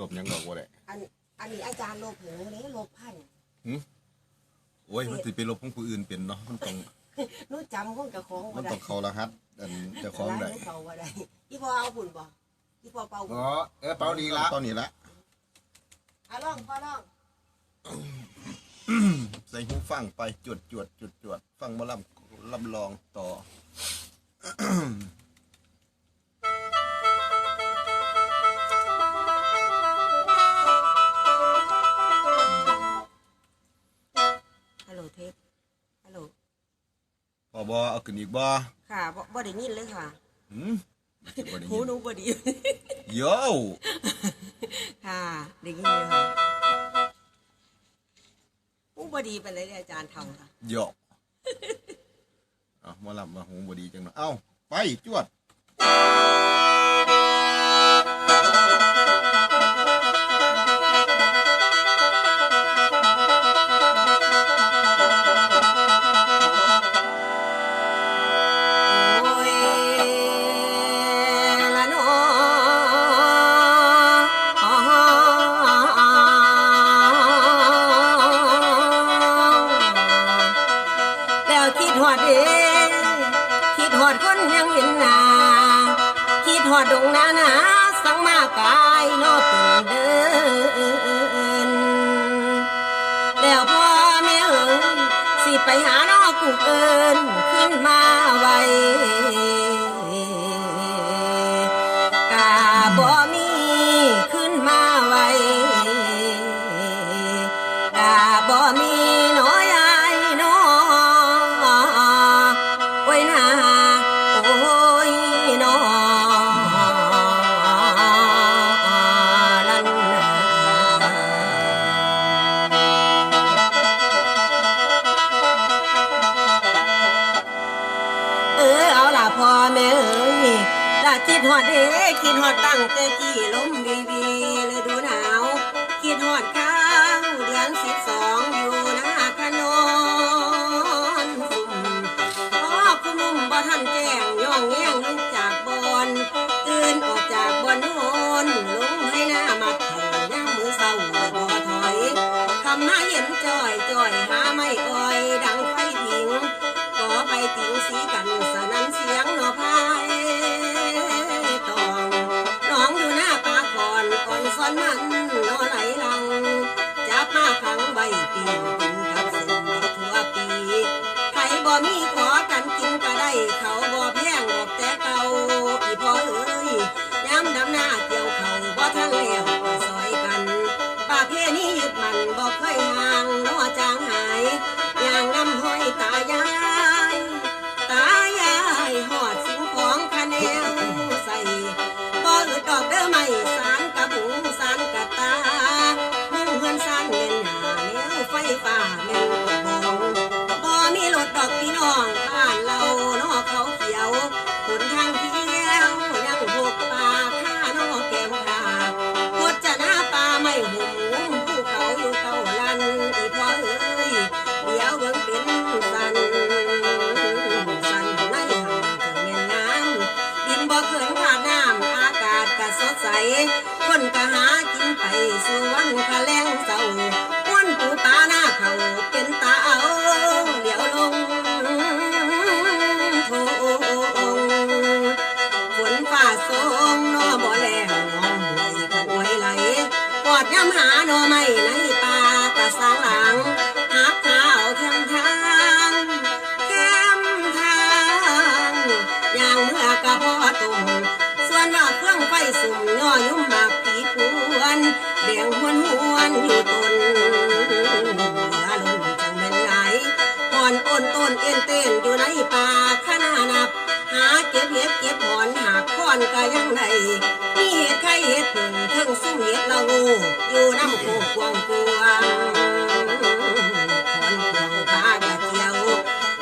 ลบหยังดอกบ่ได้อันอันนี้อาจารย์โลบหนูนี่โลบพันโอ้ยมันสิไปลบของผู้อื่นเป็นเนาะมันต้องหนูจำของเจ้าของมับ่นได้ต้องเข้ารหัสอันเจ้าของได้ร้านเขาบ่ได้อีพอเอาบุญบ่อีพอเป่าบุญอ๋อเออเปาดีละตอนนี้ละอะลองพอลองใส่หูฟังไปจวดจวดจวดจวดฟังหมอลำลำลองต่อ พอบอเอาขึ้นอีกบอค่ะบ่บ่ได้ยินเลยค่ะหืมมันสิบ่ได้หูยินหนูบ่ดีโยค่ะได้ยินเลยค่ะหูบ่ดีไปเลยอาจารย์ทำค่ะโยเอาหมอลำมาหูบดีจังเนาะเอ้าไปจวด ดฮอดดงนานาสังมากายนอเป็นเดิน แล้วพ่อแม่เอ๋ยสิไปหานอกูเอ๋ย คิดฮ อย่างน้ คนก็หากินไปสู่วันคะแลงเศร้าม้วนปูปลาหน้าเขาเป็นตาเอาเดี๋ยวลงฝนฝ่าทรงนอบ่แลงน้องหวยกันไวยไหลปอดย้ำหานอไม่ในป่ากระสางหล เบี่ยงหวนหวนอยู่ตนเหลือล้นจังเป็นไหลอ่อนอ่อนต้นเอ็นเต้นอยู่ในป่าขนานับ หาเก็บเห็ดเก็บหอนหาค้อนก็ยังได้มีเห็ดไข่เห็ดผึ่งทั้งซุ่มเห็ดละงูอยู่น้ำโคกกวางกวางขอนควงปลากระเจียว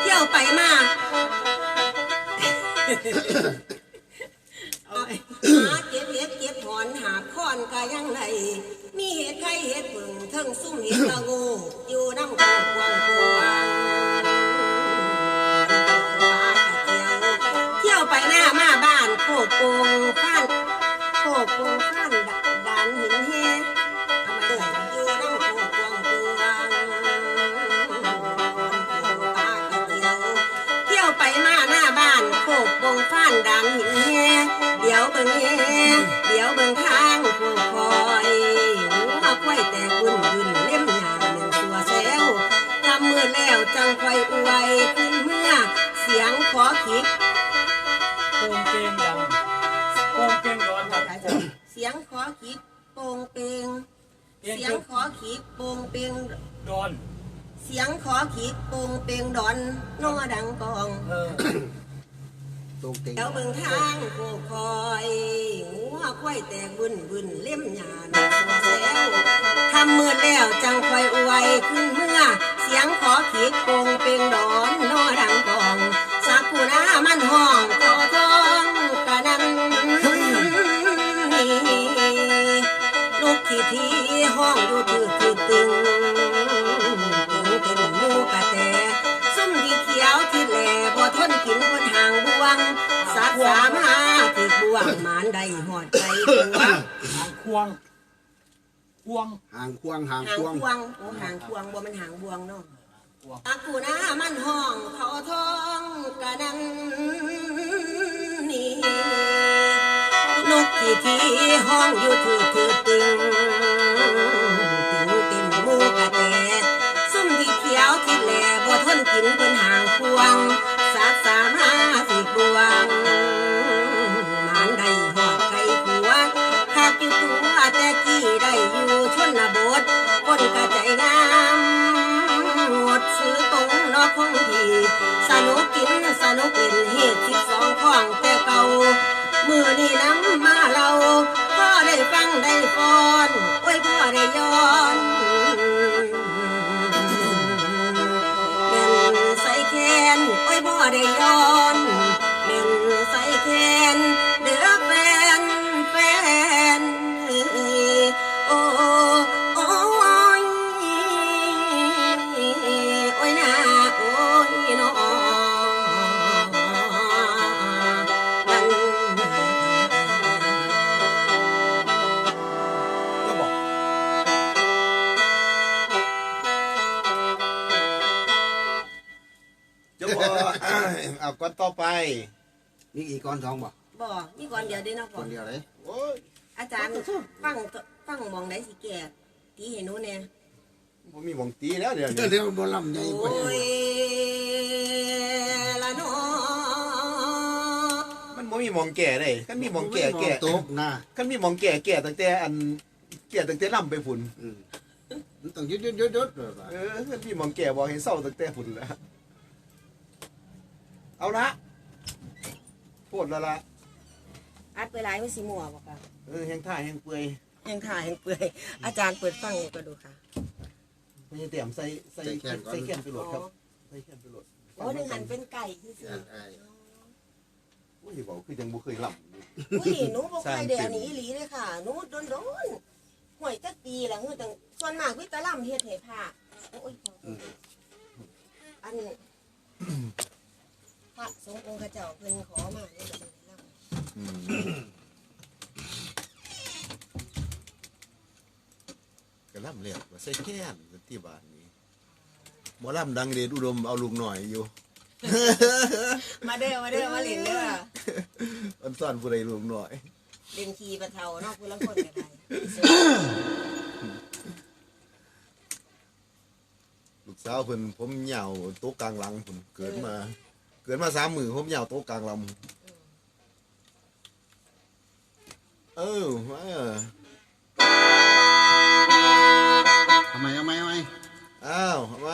เที่ยวไปมาหาเก็บเห็ดเก็บหอนหาค้อนก็ยังไงมี ซุ่มเห็ดละงูอยู่น้ำโคกกวางกวางปลากระเจียวเที่ยวไปหน้ามาบ้านโคกโปงข้านโคกโปงข้านดาดาานหินเฮทำไมใส่อยู่น้ำโคกวงกวงตากระเดียวเที่ยวไปมาหน้าบ้านโคกวงฟ้านดังหินเฮเดี๋ยวเบิ่งเฮเดี๋ยวเบิ่งทาง จังไฟอวยขึ้นเมื่อ เสียงขอคิกโป่งเกงดังโป่งเกงร้อนครับเสียงขอคิกโปงเปงเอียงเสียงคือขอคิกโปงเปงดอน เสียงขอคิกโปงเปงดอนนอดังกองเออตรงเต็งเดี๋ยวเบิ่งทางโคคอยหัวควายแตกบึนบึนเล่มหยาดสัวแซวทำมืดแล้วจังคอยอวยขึ้นเมื่อเสียงขอขีดโปงเปงดอนนอดังกองสักกูนามันห้องขอทองกะนั้นลูกที่ทีห้องอยู่ถือถือตึงตึงเป็นหมูกะแตซุ่มที่เขียวที่แหล่บ่ทนกินบนห่างบวงสักสามหาถือบวงหมานใดหอดใจหัวหางควง ควงห่างควงห่างหางควงควงโอ้หางควงบ่มันหางบวงเนาะควงอากูนะมันห้องเขาทองกะนันนี่นกที่ที่ห้องอยู่ถือถือตึงตึงเต็มหมูกะแตซุ่มที่เขียวที่แหล่บ่ทนกินเพิ่นห่างควง รงนอกของพี่สนุกกินสนุกเล่นเหตุสิบสองของแต่เก่ามือนี่น้ำมาเราพ่อได้ฟังได้ฟอนโอ้ยพ่อได้ย้อนเป็นใส่แขนโอ้ยพ่อได้ย้อน ก่อนต่อไปนี่อีกก้อนทองบ่บ่นี่ก่อนเดียวเด้เนาะคก่อนนเดียวเลยโอ้ยอาจารย์ฟังฟังมองได้สิแก่ตีให้หนูแน่ผมมีหมองตีแล้วเดี๋ยวเดี๋ยวนี้เดี๋ยวบ่ลำใหญ่โอ้บ่ยละน้อมันบ่มีหมองแก่เลยคันมีหมองแก่แก่ตกนะคันมีหมองแก่แก่ตั้งแต่อันแก่ตั้งแต่ล่ำไปฝุ่นอืมมันต้องยุดยุดยุดยุดเลยว่ะเออคันมีหมองแก่บอกเห็นเศร้าตั้งแต่ฝุ่นแล้วเอาละ ปวดแล้วละอัดไปหลายมันสิมัวบ่ค่ะเออแห้งท่าแห้งเปื่อยยังถ่ายยังเปื่อยอาจารย์เปิดฟังอยู่ก็ดูค่ะไม่ใช่เตรียมใส่ใส่ใส่แขนไปโหลดครับใส่แขนไปโหลดโอ้ดึงหันเป็นไก่ซื่ออ่าอ่าอุ้ยบอกคือยังบ่เคยล่ำอยู่ๆอุ้ยหนูบ่เคยได้อันนี้อีหลีเลยค่ะหนูโดนๆห่วยจักปีละเฮือจังส่วนมากวิตาล่ำเฮ็ดให้ผ้าโอ้ยอันพ ระสงฆ์องค์ข้าเจ้าเพิ่นขอมาเนี่ยจะเป็นล่ำอืมกระล่ำเรียกว่าใส่แขนที่บ้านนี้หมอล่ำดังเดชอุดมเอาลูกหน่อยอยู่ มาเด้อมาเด้อมาเล่นเด้ออันซ่อนผู้ใดลูกหน่อย เล่นขี่ปะเทาเนาะผู้ลังคนก็ได้ลูกสาวเพิ่นผมเหยาวโต๊ะกลางหลังผมเกิดมาเกิดมาสามหมื่นผมยาวโต๊ะกลางลำเออเออทำไมทำไมทำไมอ้าวทำไม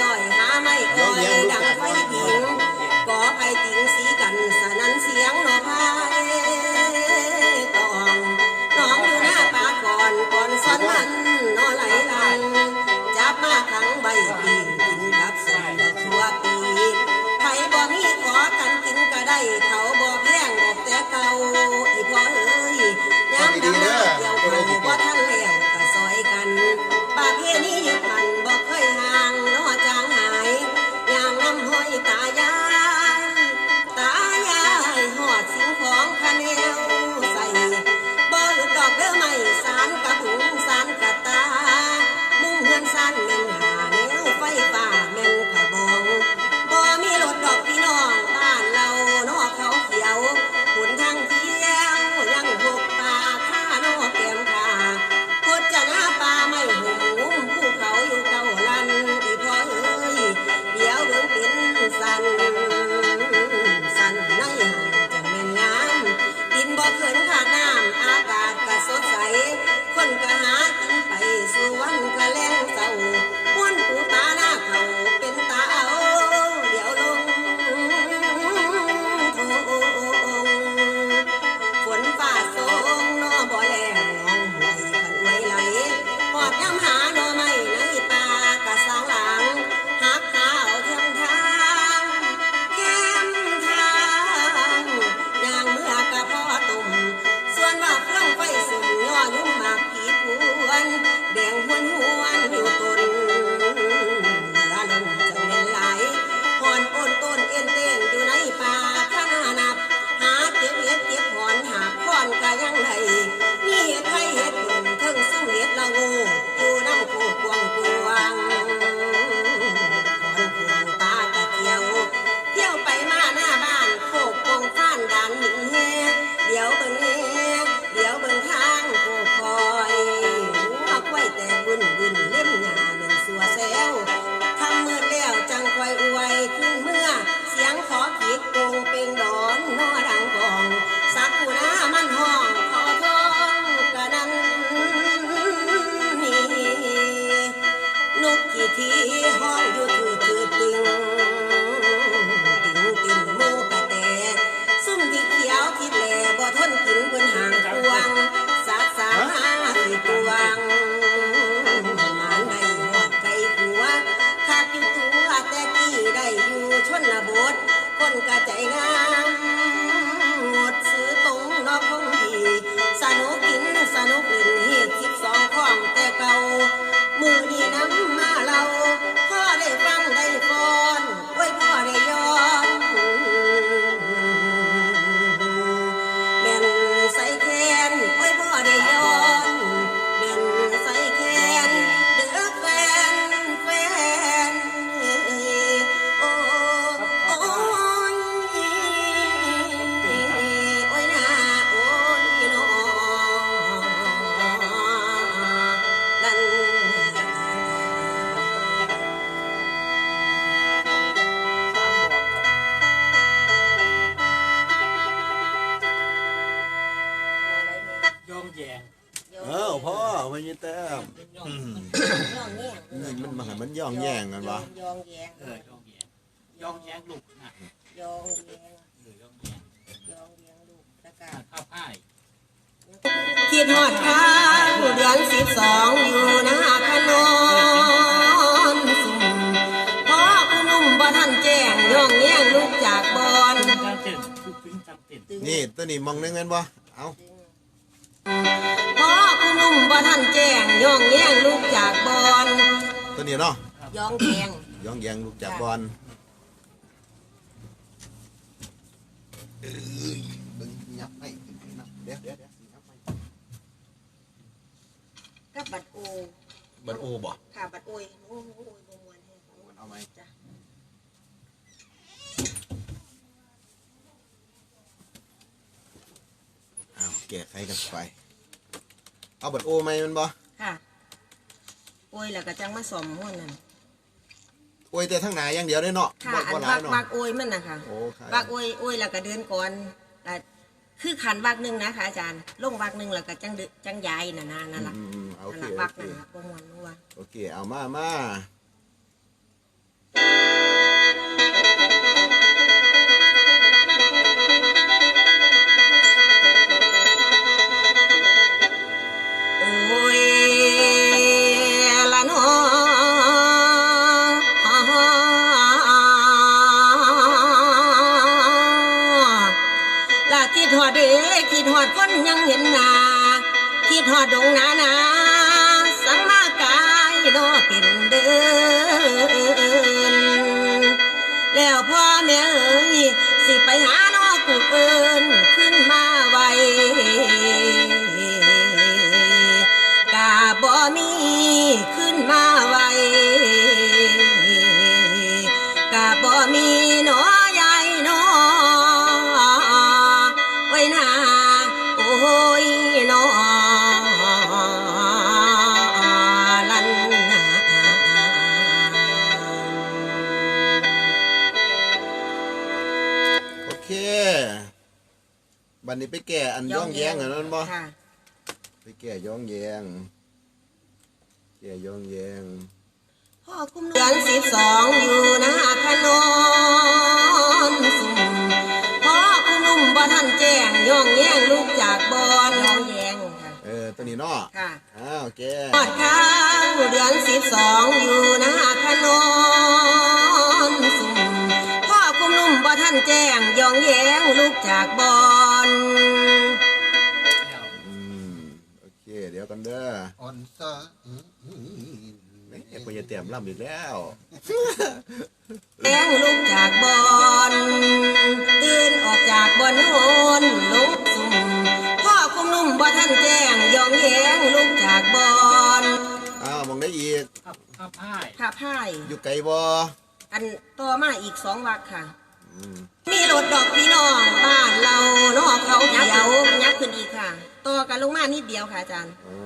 จ่อยหาไม่อ่อยดังไฟผิงก่อไฟติงสีกันสนั้นเสียงหนอพายตองน้องอยู่หน้าปากก่อนก่อนสอนมันนอไหลลังจับมาขังใบปีกินกับสมชั่วปีไทยบ่มีขอกันกินก็ได้เขาบ่แพงบอกแต่เก่าอีพ่อเอ้ยย้ำดีเด้เดียวเขาบ่ทันแล้วก็ซอยกันปากเฮนี้ 哎呀！câu mưa ิดหอดข้าวเดือนสิบสองอยู่นาขนนสุ่มพ่อคุณนุ่มบ่ท่านแจ้งย่องแย่งลูกจากบอลนี่ตัวนี้มองนึงเงินบ่เอาพ่อคุณนุ่มบ่ท่านแจ้งย่องแย่งลูกจากบอลตัวนี้เนาะย่องแยงย่องแยงลูกจากบอล บัดโอบ่ค่ะบัดโอยโอ้โอ้โอยบ่มวนแฮะมวเอาไหมจ้ะเอ้าวแกะไขกันไป เอาบัดโอไหมมันบ่ค่ะโอยแล้วก็จังมาสอมม่วนนั่นโอ้ยแต่ทั้งไหนอย่างเดียวได้เนาะค่ะอันบักบักโอยมันนะคะโอ้ค่ะ บักโอยโอยแล้วก็เดินก่อน คือขันวักหนึ่งนะคะอาจารย์ลงวักหนึ่งแล้วก็จังเดินจังย้ายน่ะนะนั่นล่ะอืมอืมโอนั่นเคล่ะโอวักเคนั่นล่ะบ่ม่วนบ่ว่า โอเคเอามามา คิดหอดดงนานาสังมากายรอเป็นเดิน แล้วพ่อแม่เอ๋ยสิไปหาน้อกูเอินขึ้นมาไว บัดนี้ไปแก้อันย่องแยงอันนั้นบ่ค่ะไปแก้ย่องแยง แก้ย่องแยงพ่อคุ้มเดือนสิบสองอยู่หน้าขนอนสุ่มพ่อคุ้มนุ่มบ่ทันแจ้งย่องแย่งลูกจากบอนย่องแย่งค่ะเออตัวนี้เนาะค่ะอ้าวแก้ทอดข้าวเดือนสิบสองอยู่หน้าขนอนสุ่มพ่อคุ้มนุ่มบ่ทันแจ้งย่องแย่งลูกจากบอนแล้ว อืมโอเค เดี๋ยวกันเด้ออ่อนซะแหม่กูจะเตรียมล่ำอีกแล้วแย่งลูกจากบอนตื่นออกจากบอนโหนลุกสุ่มพ่อคุ้มนุ่มบ่ทันแจ้งย่องแย่งลูกจากบอนอ้าวมองได้อีกขับขับพ่ายข้าพ่าย อยู่ไกลบ่อันต่อมาอีกสองวักค่ะอื มมีรถดอกพี่น้องบ้านเรานอกเขาเขียวยักขึ้นอีกค่ะต่อกันลงมานิดเดียวค่ะอาจารย์อ๋อ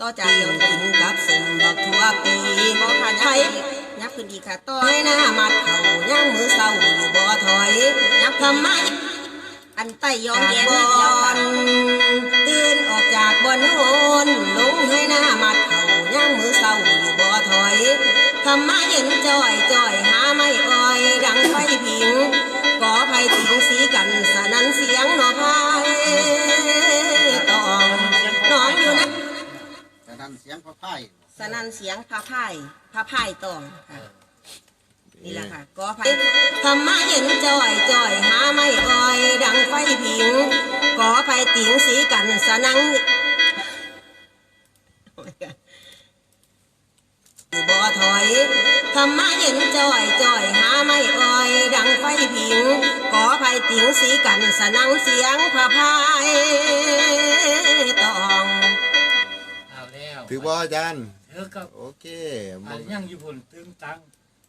ต่อจากเดียวถึงกับสมดอกทั่วปีบ่ค่ะยักยักขึ้นอีกค่ะต่อให้หน้ามัดเขาย่างมือเศร้าอยู่บ่ถอยยักทำไมอันไต่ย้อนแย้งนิดเดียวค่ะตื่นออกจากบอนโหนลงให้หน้ามัดเขาย่างมือเศร้าอยู่บ่ถอยทำมาเย็นจ่อยจ่อยหาไม่ ก่อไฟถิงสีกันสนันเสียงหนอพายตองนอนอยู่นะแต่นั่นเสียงพระพายสนันเสียงพระพายพระพายตองค่ะนี่แหละค่ะก่อไฟทำมาเย็นจ่อยจ่อยหาไม่อ่อย ดังไฟผิงก่อไฟติงสีกันสนังอยู่บ่ถอย ทำมาเย็นจ่อยจ่อยหาไม่อ่อย ดังไฟผิง ขอภัยติงสีกันสนังเสียงพระพายตองเอาแล้วถือบ่อาจารย์เธอกับโอเคมอัอนงยังอยู่บนตึงตัง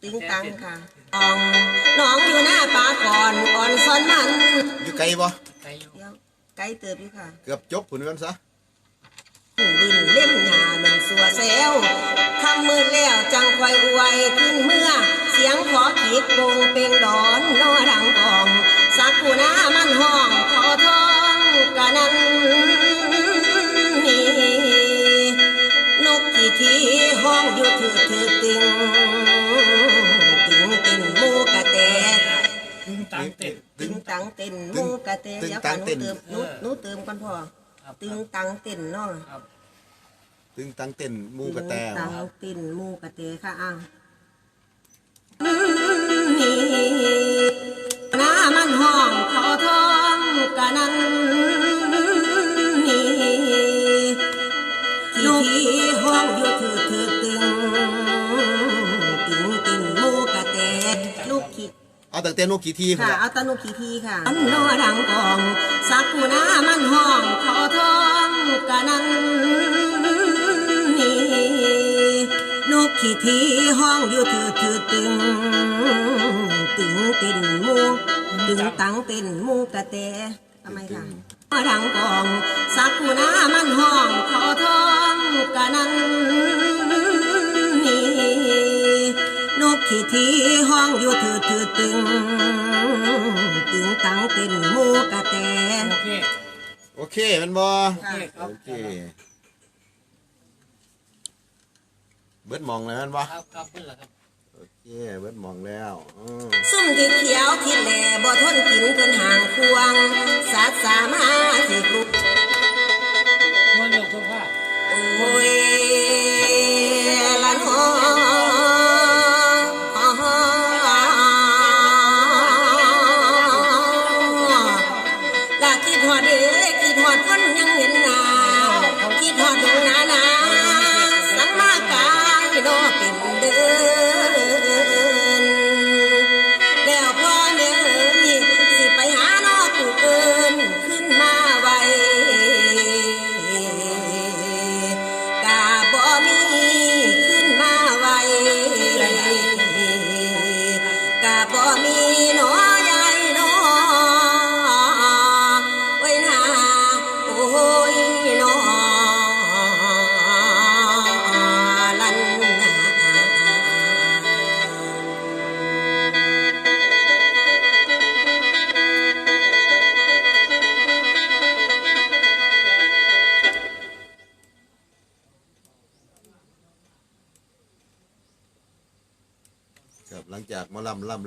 ตึงตังค่ะตองน้องอยู่หน้าป่าก่อนอ่อนซ้อนมัน อยู่ไกลบ่ใจอยู่เดี๋ยวไกลเติบอยู่ค่ะ เกือบจบผุนกันซะหูบึนเล่มหญ้าแมัน สัวแซวคำมืดแล้วจังควายอวยขึ้นเมื่อ เสียงขอขีดวงเป็นดอนนอดังกอง สักกูน้ามันห้องขอทองกะนั้นนี่นกที่ทีห้องอยู่ถือถือตึงตึงตึงหมูกะแตตึงตังเต็ดตึงตังเต้นหมูกะแตเดี๋ยวก่อนหนูเติมหนูหนูเติมก่อนพ่อครับตึงตังเต้นเนาะครับ ตึงตังเต้นหมูกระแตตังตินหมูกระเตค่ะอ้าวนี่น้ามันห้องเขาท้องกะนั้นนี่ที่ที่ห้องอยู่ถือถือตึงตึงตินหมูกระเตลูกคิด เอาตั้งแต่นกกี่ทีพุ่นค่ะละเอาตะนุขีทีค่ะ อันนอดังกอง สักกูน้ามันห้องเขาท้องกะนั้นนี่ ขีทีห้องอยู่ถือถือตึง ตึงตินหมูตึงตังตินหมูกระเตทำไมค่ะดังกองสักหัวหน้ามันห้องเขาท้องกะนั้นนี่นกขี้ทีห้องอยู่ถือถือตึง ตึงตังเต้นหมูกะแตโอเคโอเคแมันบ่โอเคครับโอเค เบิดหมองแล้วแมันบ่ครับครับขึ้นแล้วครับโอเคเบิดหมองแล้วอือซุ่มที่เขียวที่แหล่บ่ทนกินเกินห่างควงสัตว์สามาสิกลุกมันยกทุกภาพโอ้ยละน้อ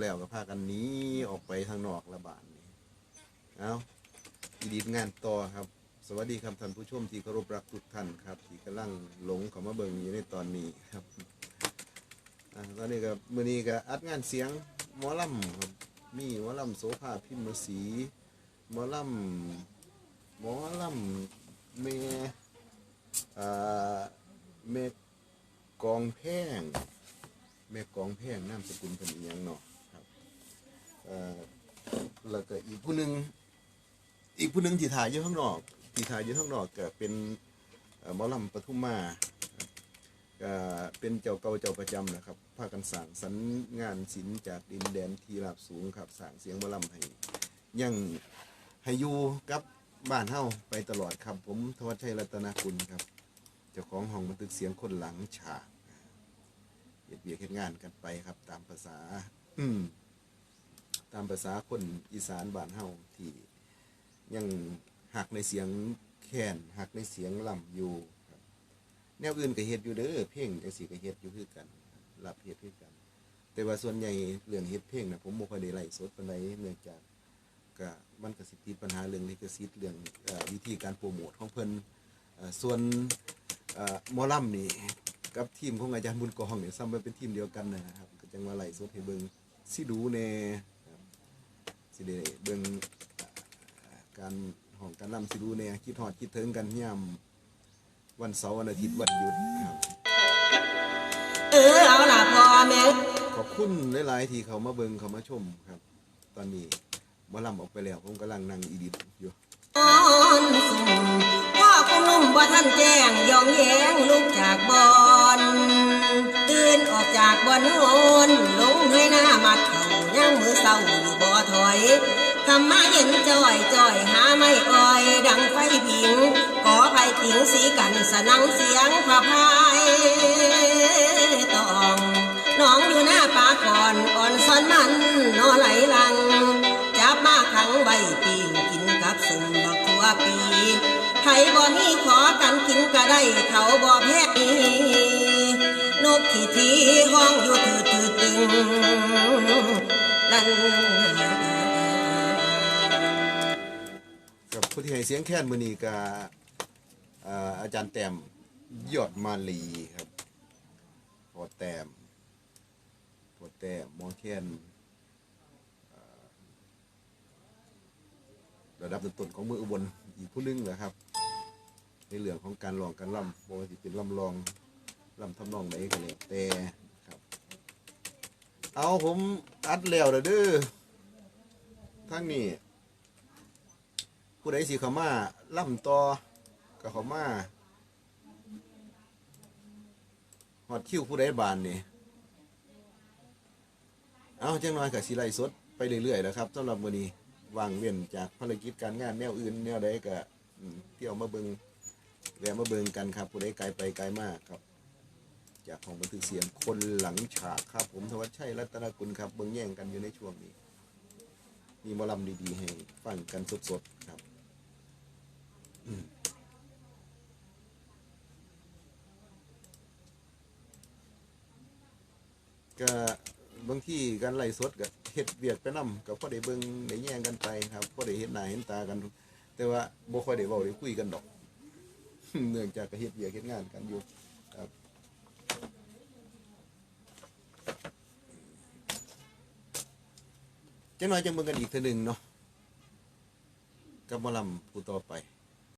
แล้วก็พากันหนีออกไปทางนอกละบาดนี้เอาอีดีดงานต่อครับ สวัสดีครับท่านผู้ชมที่เคารพรักทุกท่านครับ ที่กำลังหลงเข้ามาเบิ่งอยู่ในตอนนี้ครับอ่าตอนนี้ก็มื้อนี้ก็อัดงานเสียงหมอลำครับมีหมอลำโสภาพิมพ์สีหมอลำหมอลำเมอ่าเมกองแพงแม่กองแพงนามสกุลเป็นอีหยังเนาะ อ่อแล้วก็อีกผู้หนึ่งอีกผู้หนึ่งที่ถ่ายอยู่ข้างนอกที่ถ่ายอยู่ข้างนอกก็เป็นหมอลำปทุมมาครับก็เป็นเจ้าเก่าเจ้าประจำนะครับพากันสั่งสรรงานศิลป์จากดินแดนที่ราบสูงครับสั่งเสียงหมอลำให้ยังให้อยู่กับบ้านเฮาไปตลอดครับ ผมทวัชชัยรัตนกุลครับเจ้าของห้องบันทึกเสียงคนหลังฉากเฮ็ดเวียกเฮ็ดงานกันไปครับ ตามภาษา อืม ตามภาษาคนอีสานบ้านเฮาที่ยังหักในเสียงแคนหักในเสียงล่ำอยู่ครับแนวอื่นก็เฮ็ดอยู่เด้อเพลงจังซี่ก็เฮ็ดอยู่คือกันรับเฮ็ดคือกัน แต่ว่าส่วนใหญ่เรื่องเฮ็ดเพลงนะผมบ่ค่อยได้ไลฟ์สดปานใดเนื่องจากก็มันก็สิติดปัญหาเรื่องลิขสิทธิ์เรื่องอวิธีการโปรโมทของเพิ่นส่วนเอ่อหมอลำนี่กับทีมของอาจารย์บุญกองเนี่ยซ้ำมาเป็นทีมเดียวกันนะครับก็จังว่าไล่สดให้เบิ่งสิดูแน่ สิได้เบิ่งอ่าการห้องการนำสิดูแน่คิดฮอดคิดถึงกันยามวันเสาร์วันอาทิตย์วันหยุดครับเออเอาล่ะพ่อแม่ขอบคุณหลาย ๆ ที่เขามาเบิ่งเขามาชมครับ ตอนนี้หมอลำออกไปแล้วผมกำลังนั่งอีดิทอยู่นอนสุ่มพ่อคุณนุ่มบ่ท่านแจ้งยองแยงลุกจากบอนตื่นออกจากบ่อนอนลงให้หน้ามัดเขาย่างมือเศร้าอยู่บ่ ถอยทำมาเย็นจ่อยจ่อยหาไม่อ่อย ดังไฟผิง ขอภัยผิงสีกันสนังเสียงพะพายตองน้องอยู่หน้าปาก่อนอ่อนซ้อนมันนอไหลลัง จับมาขังใบปีงกินกับสุ่มบักทัวปีไผบ่มีขอกันกินก็ได้เขาบ่แพ้นกขี้ทีห้องอยู่ถือถื เสียงแค้นมือนี้กับอ่าอาจารย์แต้มยอดมาลีครับพอแต้มพอแต้มมอแค้นระดับต้นๆของเมืองอุบลอีกผู้หนึงนะครับ ในเรื่องของการลองการล่ำบอกว่าสิเป็นล่ำลองล่ำทำนองไหนกันเลยแต่ครับ เอาผมอัดแล้วด้อเด้อทั้งนี้ ผู้ใดสิเขามาล่ำต่อก็เขามาหอดคิวผู้ใดบานนี่เอาจังน้อยกับสีไลสดไปเรื่อยๆนะครับสำหรับมื้อนี้วางเว้นจากภารกิจการงานแนวอื่นแนวใดก็เที่ยวมาเบิงแวะมาเบิงกันครับ ผู้ใดไกลไปไกลมากครับ จากของบันทึกเสียงคนหลังฉากครับ ผมธวัชชัยรัตนกุลครับเบิงแย่งกันอยู่ในช่วงนี้ มีมอลำดีๆให้ฟังกันสดๆ ก็บางที่การไล่สดกับเฮ็ดเวียกไปนํกับพ่อได้เบิ่งได้แย่งกันไปครับพ่อได้เห็นหน้าเห็นตากัน แต่ว่าบ่ค่อยได้เว้าได้คุยกันดอกเนื่องจากก็เฮ็ดเวียกเฮ็ดงานกันอยู่ครับจังน้อยจังเบิ่งกันอีกเทื่อหนึงเนาะกับมอลำผู้ต่อไป